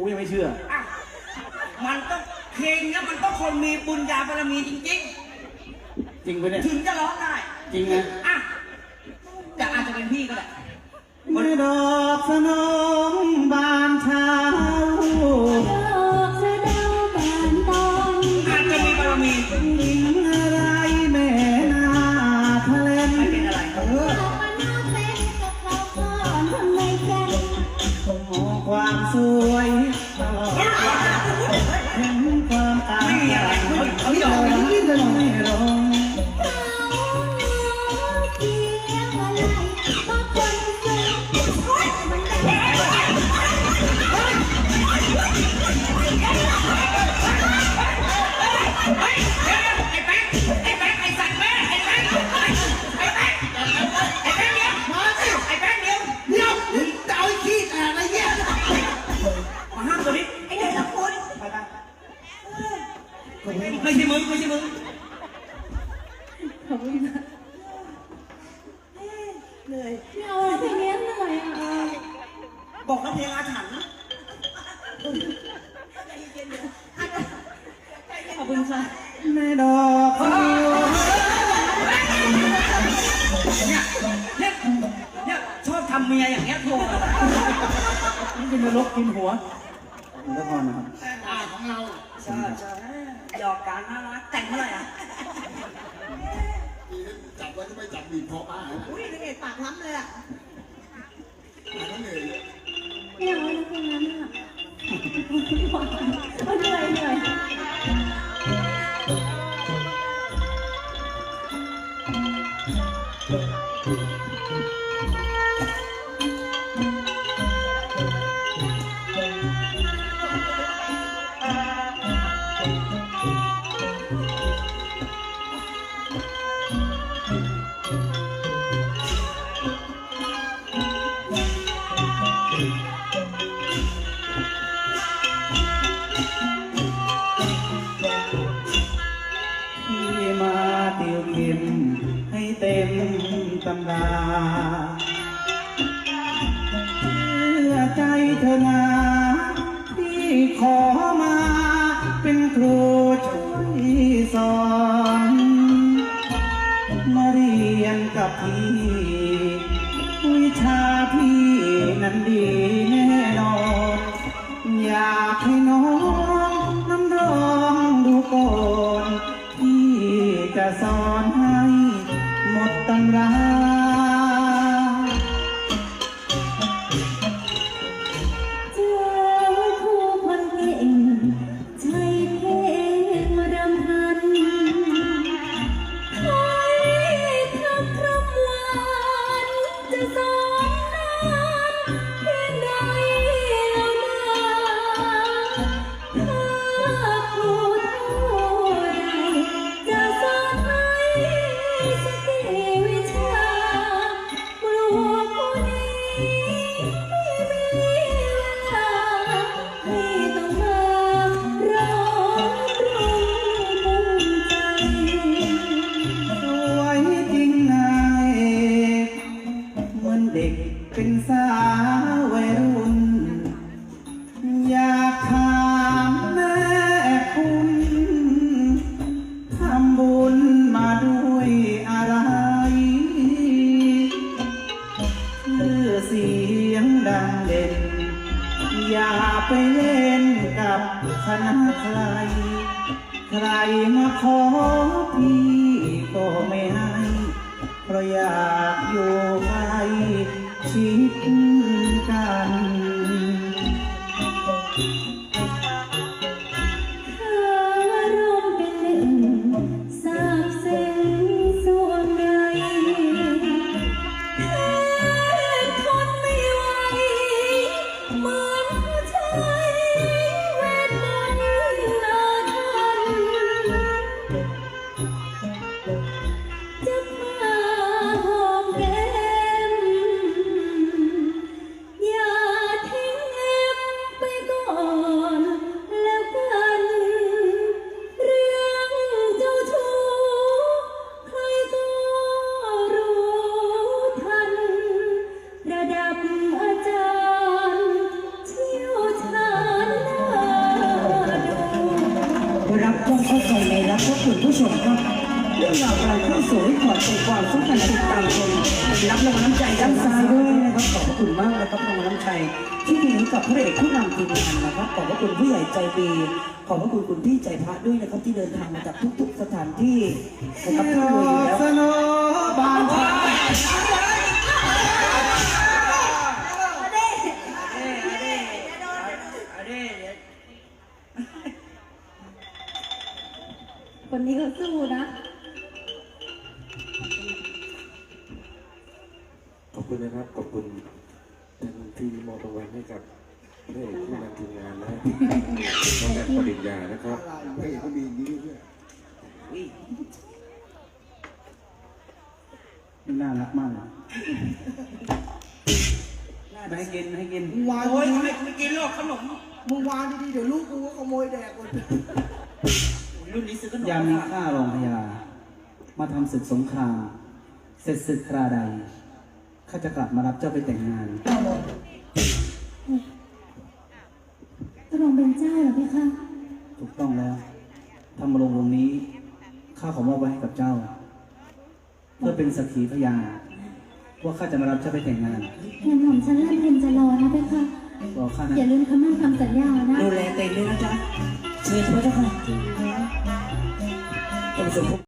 กูยังไม่เชื่อ อะมันต้องเพลงเนี้ยมันต้องคนมีบุญญาบารมีจริงจริงปะเนี่ย ๆ ถึงจะร้องได้จริงนะอะแต่อาจจะเป็นพี่ก็ได้เมื่อดอกสนมบาน บอกเขาเพลงอาถรรพ์นะขอบคุณค่ะแม่ดอกสโนเนี่ยเนี่ยเนี่ยชอบทำเมียอย่างเงี้ยโทรมานี่เป็นนรกกินหัวคุณละครนะครับอ่าของเราใช่ใช่หยอกกันน่ารักแต่งเมื่อไหร่อะจับไว้ก็ไม่จับบีบคอป้านะอุ้ยนางเอกปากล้ำเลยอะหาต้องเหนื่อย ไม่เอาแล้วเพลงนั้นอะเหนื่อยเหนื่อย ตำราเชื่อใจเธอนาที่ขอมาเป็นครูช่วยสอนมาเรียนกับพี่วิชาพี่นั้นดีแน่นอน อยากให้น้องน้ำร้องดูก่อน พี่จะสอนให้หมดตำรา สาววัยรุ่น อยากถามแม่คุณทำบุญมาด้วยอะไรชื่อเสียงดังเด่น อย่าไปเล่นกับคณะใคร ใครมาขอพี่ก็ไม่ให้เพราะอยากอยู่ใกล้ชิ คุณผู้ชมครับเรื่องราวการเข้าสู่ให้ขอดเป็นความสุขกันติดตามชมรับรางวัลน้ำใจด้านซ้ายด้วยนะครับขอบพระคุณมากนะครับรางวัลน้ำใจที่มีให้กับพระเอกผู้นำทีมงานนะครับขอบพระคุณผู้ใหญ่ใจดี ขอบพระคุณคุณพี่ใจพระด้วยนะครับที่เดินทางมาจากทุก ๆ สถานที่นะครับที่รวยอยู่แล้ว คนนี้ก็สู้นะขอบคุณนะครับ ขอบคุณท่านที่มอบรางวัลให้กับพระเอกผู้นำทีมงานนะน้องแอดปริญญานะครับเฮ้ยเขามีอย่างนี้ด้วยน่ารักมากเลยไม่ให้กินไม่ให้กินมึงวางโอ้ยไม่กินหรอกขนมมึงวางดีๆเดี๋ยวลูกกูก็ขโมยแดกหมด รุ่นนี้ซื้อขนมยามมีข้ารองพยามาทำศึกสงครามเสร็จศึกคราใดข้าจะกลับมารับเจ้าไปแต่งงานพระองค์เป็นเจ้าเหรอพี่คะถูกต้องแล้วธรรมรงค์วงศ์นี้ข้าขอมอบไว้ให้กับเจ้า เพื่อเป็นสักขีพยานว่าข้าจะมารับเจ้าไปแต่งงานเงินของฉันลั่นเพ็ญจะรอนะพี่คะรอข้านะอย่าลืมคำมั่นคำสัญญานะดูแลเต็มเลยนะจ๊ะเชิญพระเจ้าค่ะ 我们就